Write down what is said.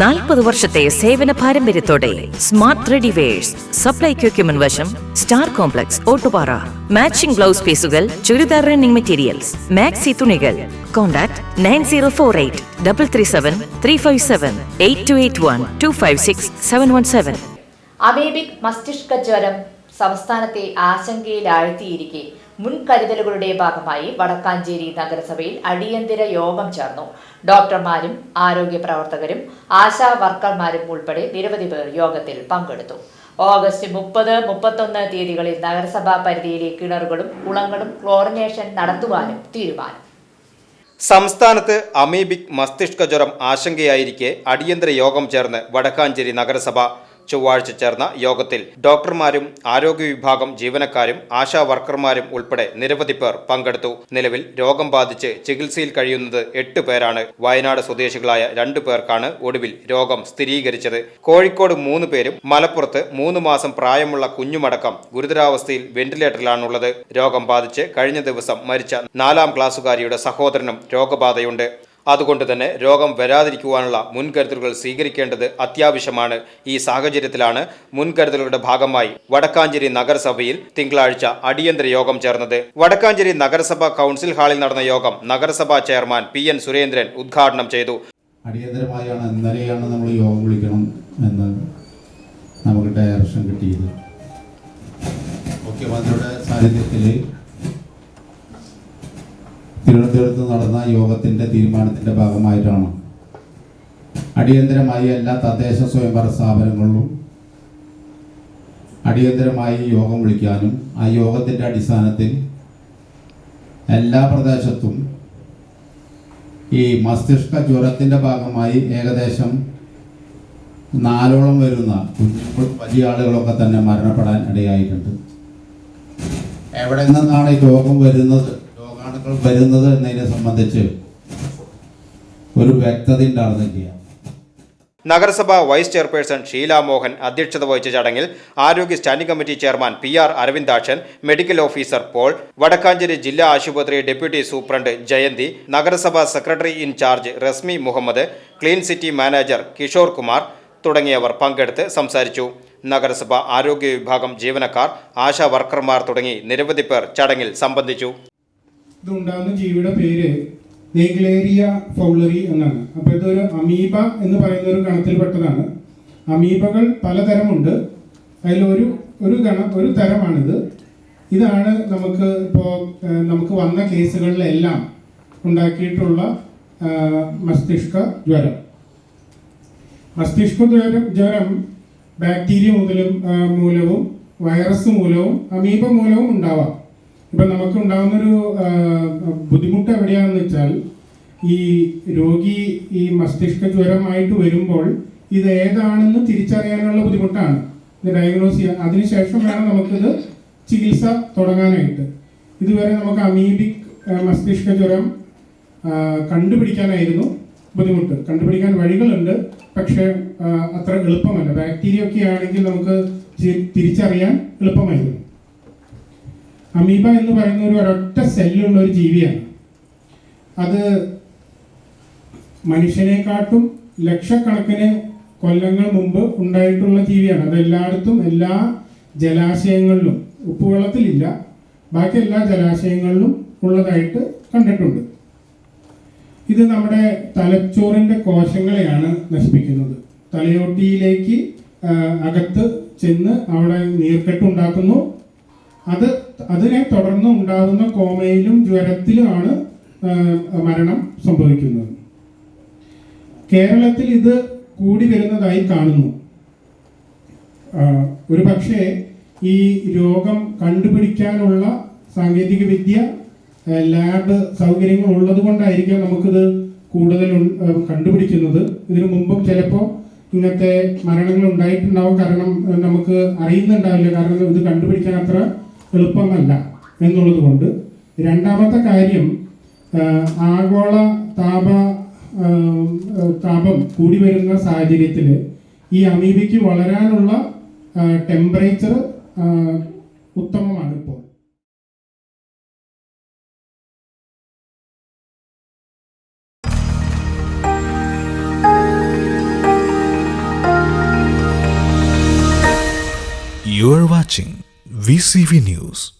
നാൽപ്പത് വർഷത്തെ സേവന പാരമ്പര്യത്തോടെ സ്മാർട്ട് സപ്ലൈ ക്യൂക്യുമൻ വശം star complex Ottupara. Matching blouse പീസുകൾ ചുരിദാർ റണ്ണിംഗ് മെറ്റീരിയൽസ്. മാക്സി തുണികൾ. Contact nine zero four eight double three seven three five seven eight two eight one two five six seven one seven. Amoebic മസ്തിഷ്ക ജ്വരം സംസ്ഥാനത്തെ ആശങ്കയിലാഴ്ത്തിയിരിക്കെ. മുൻകരുതലുകളുടെ ഭാഗമായി വടക്കാഞ്ചേരി നഗരസഭയിൽ അടിയന്തര യോഗം ചേർന്നു. ഡോക്ടർമാരും ആരോഗ്യ പ്രവർത്തകരും ആശാ വർക്കർമാരും ഉൾപ്പെടെ നിരവധി പേർ യോഗത്തിൽ പങ്കെടുത്തു. ഓഗസ്റ്റ് മുപ്പത് മുപ്പത്തൊന്ന് തീയതികളിൽ നഗരസഭാ പരിധിയിലെ കിണറുകളും കുളങ്ങളും ക്ലോറിനേഷൻ നടത്തുവാനും തീരുമാനം. സംസ്ഥാനത്ത് അമീബിക് മസ്തിഷ്ക ജ്വരം ആശങ്കയായിരിക്കെ അടിയന്തര യോഗം ചേർന്ന് വടക്കാഞ്ചേരി നഗരസഭ ചൊവ്വാഴ്ച ചേർന്ന യോഗത്തിൽ ഡോക്ടർമാരും ആരോഗ്യ വിഭാഗം ജീവനക്കാരും ആശാ വർക്കർമാരും ഉൾപ്പെടെ നിരവധി പേർ പങ്കെടുത്തു. നിലവിൽ രോഗം ബാധിച്ച് ചികിത്സയിൽ കഴിയുന്നത് എട്ട് പേരാണ്. വയനാട് സ്വദേശികളായ രണ്ടു പേർക്കാണ് ഒടുവിൽ രോഗം സ്ഥിരീകരിച്ചത്. കോഴിക്കോട് മൂന്ന് പേരും മലപ്പുറത്ത് മൂന്ന് മാസം പ്രായമുള്ള കുഞ്ഞുമടക്കം ഗുരുതരാവസ്ഥയിൽ വെന്റിലേറ്ററിലാണുള്ളത്. രോഗം ബാധിച്ച് കഴിഞ്ഞ ദിവസം മരിച്ച നാലാം ക്ലാസ്സുകാരിയുടെ സഹോദരനും രോഗബാധയുണ്ട്. അതുകൊണ്ട് തന്നെ രോഗം വരാതിരിക്കുവാനുള്ള മുൻകരുതലുകൾ സ്വീകരിക്കേണ്ടത് അത്യാവശ്യമാണ്. ഈ സാഹചര്യത്തിലാണ് മുൻകരുതലുകളുടെ ഭാഗമായി വടക്കാഞ്ചേരി നഗരസഭയിൽ തിങ്കളാഴ്ച അടിയന്തര യോഗം ചേർന്നത്. വടക്കാഞ്ചേരി നഗരസഭ കൗൺസിൽ ഹാളിൽ നടന്ന യോഗം നഗരസഭാ ചെയർമാൻ പി എൻ സുരേന്ദ്രൻ ഉദ്ഘാടനം ചെയ്തു. അടിയന്തരമായാണ് ഇന്നലെയാണ് നമ്മൾ യോഗം വിളിക്കണം എന്ന് നമുക്ക് ഡയറക്ഷൻ കിട്ടിയത്. മുഖ്യമന്ത്രിയുടെ സാന്നിധ്യത്തിൽ തിരുവനന്തപുരത്ത് നടന്ന യോഗത്തിന്റെ തീരുമാനത്തിന്റെ ഭാഗമായിട്ടാണ്. അടിയന്തരമായി എല്ലാ തദ്ദേശ സ്വയംഭരണ സ്ഥാപനങ്ങളിലും അടിയന്തരമായി യോഗം വിളിക്കാനും ആ യോഗത്തിന്റെ അടിസ്ഥാനത്തിൽ എല്ലാ പ്രദേശത്തും ഈ മസ്തിഷ്ക ജ്വരത്തിന്റെ ഭാഗമായി ഏകദേശം നാലോളം വരുന്ന വലിയ ആളുകളൊക്കെ തന്നെ മരണപ്പെടാൻ ഇടയായിട്ടുണ്ട്. എവിടെ നിന്നാണ് ഈ രോഗം വരുന്നത്? വരുന്നത് എന്നതിനെ സംബന്ധിച്ച് ഒരു വ്യക്തത ഉണ്ടാകുന്നില്ല നഗരസഭ വൈസ് ചെയർപേഴ്സൺ ഷീല മോഹൻ അധ്യക്ഷത വഹിച്ച ചടങ്ങിൽ ആരോഗ്യ standing committee chairman P R Aravindakshan medical officer Paul Vadakkanchery ജില്ലാ ആശുപത്രി ഡെപ്യൂട്ടി സൂപ്രണ്ട് ജയന്തി നഗരസഭാ secretary in charge Rasmi Muhammad clean city manager Kishore Kumar തുടങ്ങിയവർ പങ്കെടുത്ത് സംസാരിച്ചു. നഗരസഭ ആരോഗ്യ വിഭാഗം ജീവനക്കാർ ആശാ വർക്കർമാർ തുടങ്ങി നിരവധി പേർ ചടങ്ങിൽ സംബന്ധിച്ചു. ഇതുണ്ടാകുന്ന ജീവിയുടെ പേര് നെഗ്ലേരിയ ഫൗളറി എന്നാണ്. അപ്പോൾ ഇതൊരു അമീബ എന്ന് പറയുന്ന ഒരു ഗണത്തിൽപ്പെട്ടതാണ്. അമീബകൾ പലതരമുണ്ട്. അതിലൊരു ഒരു ഗണം ഒരു തരമാണിത്. ഇതാണ് നമുക്ക് ഇപ്പോൾ നമുക്ക് വന്ന കേസുകളിലെല്ലാം ഉണ്ടാക്കിയിട്ടുള്ള മസ്തിഷ്ക ജ്വരം. മസ്തിഷ്ക ജ്വരം ജ്വരം ബാക്ടീരിയ മുതലും മൂലവും വൈറസ് മൂലവും അമീബ മൂലവും ഉണ്ടാവാം. ഇപ്പൊ നമുക്ക് ഉണ്ടാകുന്നൊരു ബുദ്ധിമുട്ട് എവിടെയാണെന്ന് വെച്ചാൽ ഈ രോഗി ഈ മസ്തിഷ്ക ജ്വരമായിട്ട് വരുമ്പോൾ ഇത് ഏതാണെന്ന് തിരിച്ചറിയാനുള്ള ബുദ്ധിമുട്ടാണ്. ഇത് ഡയഗ്നോസ് ചെയ്യാൻ. അതിനുശേഷം വേണം നമുക്കിത് ചികിത്സ തുടങ്ങാനായിട്ട്. ഇതുവരെ നമുക്ക് അമീബിക് മസ്തിഷ്ക ജ്വരം കണ്ടുപിടിക്കാനായിരുന്നു ബുദ്ധിമുട്ട്. കണ്ടുപിടിക്കാൻ വഴികളുണ്ട് പക്ഷേ അത്ര എളുപ്പമല്ല. ബാക്ടീരിയ ഒക്കെ ആണെങ്കിൽ നമുക്ക് തിരിച്ചറിയാൻ എളുപ്പമായിരുന്നു. അമീബ എന്ന് പറയുന്ന ഒരു ഒരൊറ്റ സെല്ലുള്ള ഒരു ജീവിയാണ്. അത് മനുഷ്യനെക്കാട്ടും ലക്ഷക്കണക്കിന് കൊല്ലങ്ങൾ മുമ്പ് ഉണ്ടായിട്ടുള്ള ജീവിയാണ്. അത് എല്ലായിടത്തും എല്ലാ ജലാശയങ്ങളിലും ഉപ്പുവെള്ളത്തിലില്ല. ബാക്കി എല്ലാ ജലാശയങ്ങളിലും ഉള്ളതായിട്ട് കണ്ടിട്ടുണ്ട്. ഇത് നമ്മുടെ തലച്ചോറിന്റെ കോശങ്ങളെയാണ് നശിപ്പിക്കുന്നത്. തലയോട്ടിയിലേക്ക് അകത്ത് ചെന്ന് അവിടെ നീർക്കെട്ടുണ്ടാക്കുന്നു അത് അതിനെ തുടർന്ന് ഉണ്ടാകുന്ന കോമയിലും ജ്വരത്തിലുമാണ് മരണം സംഭവിക്കുന്നത്. കേരളത്തിൽ ഇത് കൂടി വരുന്നതായി കാണുന്നു. ഒരു പക്ഷേ ഈ രോഗം കണ്ടുപിടിക്കാനുള്ള സാങ്കേതിക വിദ്യ ലാബ് സൗകര്യങ്ങൾ ഉള്ളത് കൊണ്ടായിരിക്കാം നമുക്കിത് കൂടുതൽ കണ്ടുപിടിക്കുന്നത്. ഇതിനു മുമ്പും ചിലപ്പോൾ ഇങ്ങനത്തെ മരണങ്ങൾ ഉണ്ടായിട്ടുണ്ടാവും. കാരണം നമുക്ക് അറിയുന്നുണ്ടാവില്ല. കാരണം ഇത് കണ്ടുപിടിക്കാൻ അത്ര എളുപ്പമല്ല എന്നുള്ളതുകൊണ്ട് രണ്ടാമത്തെ കാര്യം ആഗോള താപ താപം കൂടി വരുന്ന സാഹചര്യത്തിൽ ഈ അമീബയ്ക്ക് വളരാനുള്ള ടെമ്പറേച്ചർ ഉത്തമമാണ് ഇപ്പോൾ. You are watching VCV News.